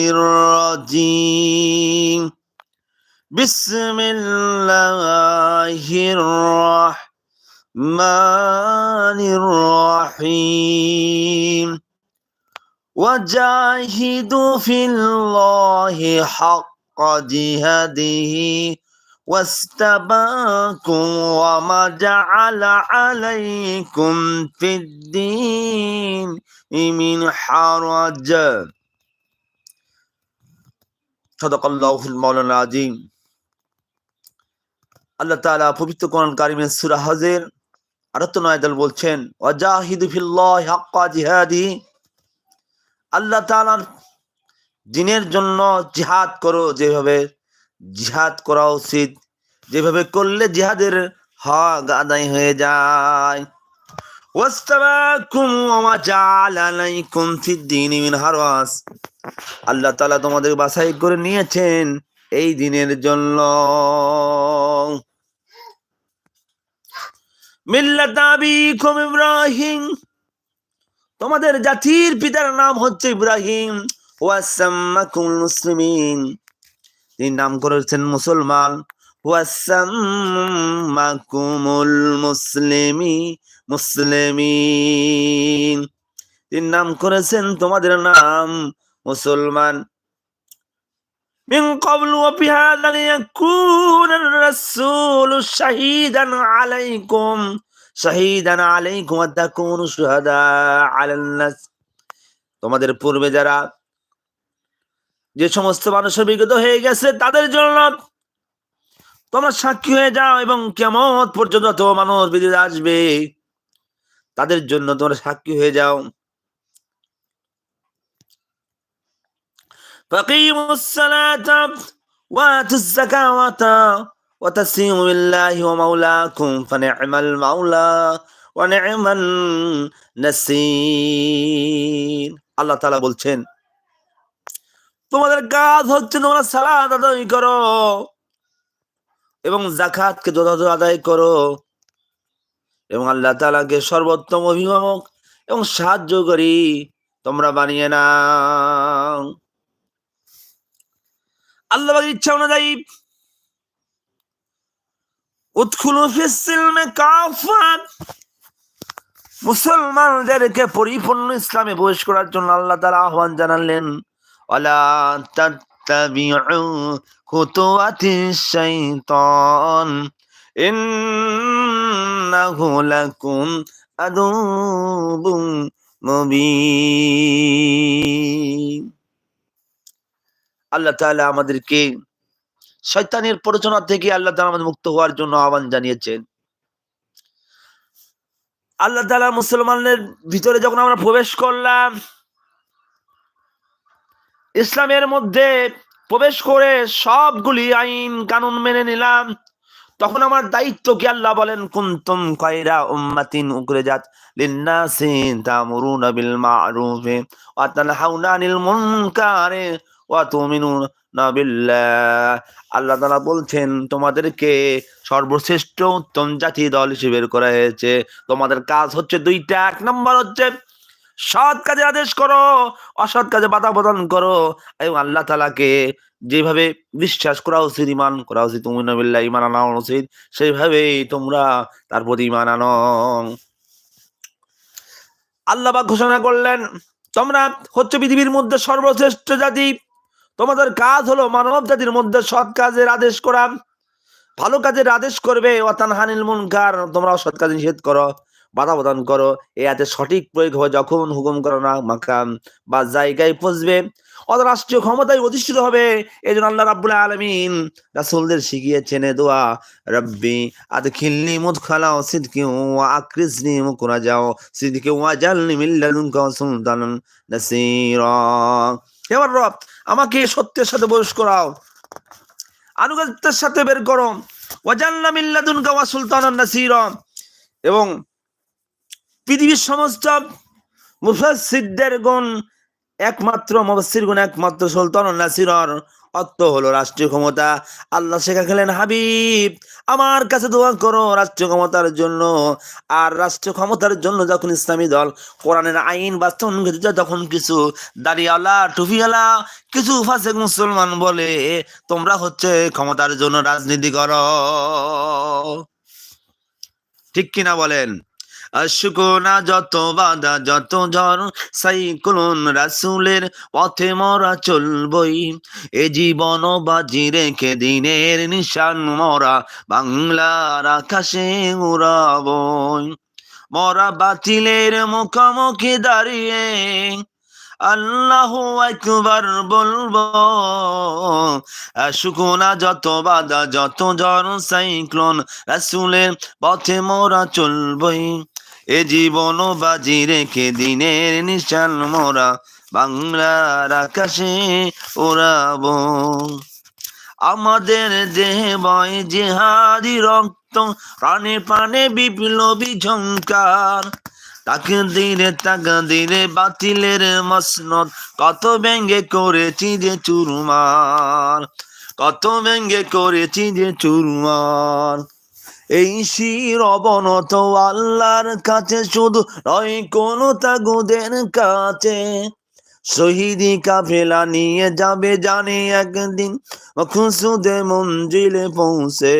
الرجيم. بسم الله الرحمن الرحيم. وجاهدوا في الله حق جهاده واستباكم وما جعل عليكم في الدين من حرج. সদকাল্লাহুল মৌলানা আজিম। আল্লাহ তালা পবিত্র কোরআন কারিমের সুরা বলছেন ফিল্লাহ হাক্কা জিহাদি। আল্লাহ তালার দিনের জন্য জিহাদ করো, যেভাবে জিহাদ করা উচিত, যেভাবে করলে জিহাদের হক আদায় হয়ে যায়। ওয়াস্তাবাকুম ওয়া জাআলা আলাইকুম ফিদ মিন হারাস। আল্লাহ তাআলা তোমাদের বাছাই করে নিয়েছেন এই দিনের জন্য। ইব্রাহিম। তোমাদের জাতির পিতার নাম হচ্ছে ইব্রাহিম। ওয়াসাম্মাকুম মুসলিমিন। তিনি নাম করেছেন মুসলমান। ওয়াসাম্মাকুমুল মুসলিমি, মুসলিমিন। তিনি নাম করেছেন তোমাদের নাম মুসলমান من قبل وفي هذا ليكون الرسول شهيدا عليكم شهيدا عليكم وتكونوا شهداء على الناس তোমাদের পূর্বে যারা যে সমস্ত মানুষের বিগত হয়ে গেছে তাদের জন্য তোমরা সাক্ষী হয়ে যাও এবং কেমন পর্যন্ত যত মানুষ বিদ্যুৎ আসবে তাদের জন্য তোমরা সাক্ষী হয়ে যাও فقيموا الصلاة وآتوا الزكاة وتسيموا بالله ومولاكم فنعم المولى ونعم النسير আল্লাহ তাআলা বলছেন তোমাদের কাজ হচ্ছে তোমরা সালাত আদায় করো এবং জাকাতকে যথাযথ আদায় করো এবং আল্লাহ তাআলাকে সর্বোত্তম অভিভাবক এবং সাহায্য করি তোমরা বানিয়ে নাও আল্লাহ ইচ্ছা অনুযায়ী মুসলমানদেরকে পরিপূর্ণ ইসলামে প্রবেশ করার জন্য আল্লাহ তাআলা আহ্বান জানালেন মুবিন। আল্লাহ তাআলা আমাদেরকে শয়তানের প্ররোচনা থেকে আল্লাহ তাআলা আমাদের মুক্ত হওয়ার জন্য আহ্বান জানিয়েছেন। আল্লাহ তাআলা মুসলমানদের ভিতরে যখন আমরা প্রবেশ করলাম, ইসলামের মধ্যে প্রবেশ করে সবগুলি আইন, কানুন মেনে নিলাম। তখন আমার দায়িত্ব কি? আল্লাহ বলেন, কুনতুম খায়রা উম্মাতিন উখরিজাত লিন-নাসি তা'মুরুনা বিল মা'রুফি ওয়া তানহাউনা আনিল মুনকারি ওয়া তু'মিনুনা বিল্লাহ। আল্লাহ তাআলা বলছেন, তোমাদেরকে সর্বশ্রেষ্ঠ উত্তম জাতি দল হিসেবে করা হয়েছে। তোমাদের কাজ হচ্ছে দুইটা। এক নম্বর হচ্ছে, সৎ কাজের আদেশ করো, অসৎ কাজে বাধা প্রদান করো। এবং আল্লাহ তালাকে যেভাবে বিশ্বাস করা উচিত ইমান করা উচিত তুমি নবিল্লা ইমান আনা উচিত, সেইভাবেই তোমরা তার প্রতি ইমান আনো। আল্লাহ ঘোষণা করলেন, তোমরা হচ্ছে পৃথিবীর মধ্যে সর্বশ্রেষ্ঠ জাতি। তোমাদের কাজ হলো মানব জাতির মধ্যে সৎ কাজের আদেশ করা। ভালো কাজের আদেশ করবে অতান হানিল মুনকার তোমরা অসৎ কাজ নিষেধ করো, বাধা প্রদান করো। এ হাতে সঠিক প্রয়োগ হবে যখন হুকুম করো না, মাকাম বা জায়গায় পৌঁছবে। অত রাষ্ট্রীয় ক্ষমতায় অধিষ্ঠিত হবে এই জন্য আল্লাহ রাব্বুল আলমিন রাসুলদের শিখিয়েছেন দোয়া, রব্বি আদ খিলনি মুদ খালাও সিদ্কি ওয়া আকরিজনি মুকুরা যাও সিদ্কি ওয়া জালনি মিল্লাদুনকা সুলতানান নাসীরা। এবার রব, আমাকে সত্যের সাথে বয়স করাও। আনুগত্যের সাথে বের করো। ওয়াজাল্লা মিল্লাদুন গাওয়া সুলতান নাসির। এবং পৃথিবীর সমস্ত মুফাসিদ্দের গুণ একমাত্র মুফাসির গুণ একমাত্র সুলতান নাসিরর। অর্থ হলো রাষ্ট্রীয় ক্ষমতা। আল্লাহ শেখা খেলেন হাবিব আমার কাছে দোয়া করো রাষ্ট্রীয় ক্ষমতার জন্য। আর রাষ্ট্রীয় ক্ষমতার জন্য যখন ইসলামী দল কোরআনের আইন যায়, তখন কিছু দাড়িওয়ালা টুপিওয়ালা কিছু ফাসেক মুসলমান বলে তোমরা হচ্ছে ক্ষমতার জন্য রাজনীতি করো। ঠিক কিনা বলেন? আশুকোনা যত বাধা, যত ঝড়, সাইক্লোন রাসুলের পথে মরা চলবই। এ জীবন বাজি রেখে দিনের নিশান মরা, বাংলার আকাশে উড়াবই। মরা বাতিলের মুখোমুখি দাঁড়িয়ে আল্লাহ একবার বলব শুকুনা যত বাধা, যত ঝড়, সাইক্লোন রাসুলের পথে মোরা চলবই। এ জীবন বাজি রেখে দিনের নিশান মোরা বাংলার আকাশে ওড়াবো। আমাদের দেহে বয় জেহাদি রক্ত, প্রাণে প্রাণে বিপ্লবী ঝঙ্কার তাকে দিলে তাকা দিলে বাতিলের মসনদ, কত ব্যঙ্গে করেছি যে চুরমার, কত ব্যঙ্গে করেছি যে চুরমার। এই শির অবনত আল্লাহর কাছে শুধু নয়, কোনো তাগুদের কাছে। শহীদি কাফেলা নিয়ে যাবে জানে একদিন, মখসুদে মঞ্জিলে পৌঁছে।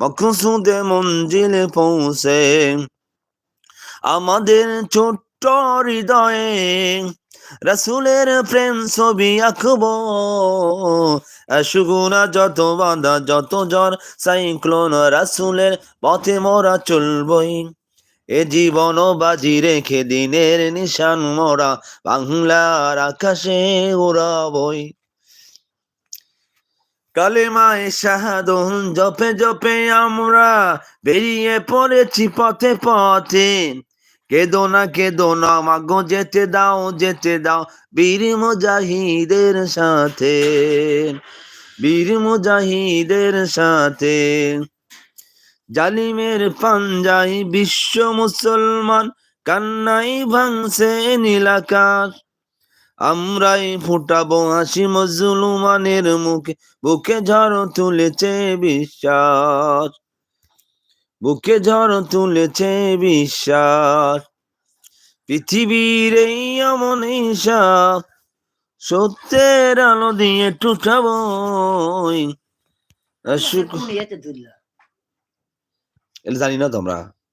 মখসুদে মঞ্জিলে পৌঁছে। আমাদের ছোট্ট হৃদয়ে রসুলের প্রেম ছবি আঁকবো। সুগুনা যত বাঁধা, যত জ্বর, সাইক্লোন রাসুলের পথে মোরা চলবই। এ জীবন বাজি রেখে দিনের নিশান মোরা বাংলার আকাশে উড়াবই। কালেমায় শাহাদন জপে জপে আমরা বেরিয়ে পড়েছি পথে পথে। কেদো না কেদো না মাগো যেতে দাও যেতে দাও। বীর মুজাহিদের সাথে, বীর মুজাহিদের সাথে। জালিমের পাঞ্জাই বিশ্ব মুসলমান, কান্নাই ভাঙছে নীলাকাশ আমরাই ফুটাবো হাসি মুসলমানের মুখে, বুকে ঝড় তুলেছে বিশ্বাস। বুকে ঝড় তুলেছে বিশ্বাস। পৃথিবীর এই অমন হিসাব সত্যের আলো দিয়ে টুটাব জানি না তোমরা।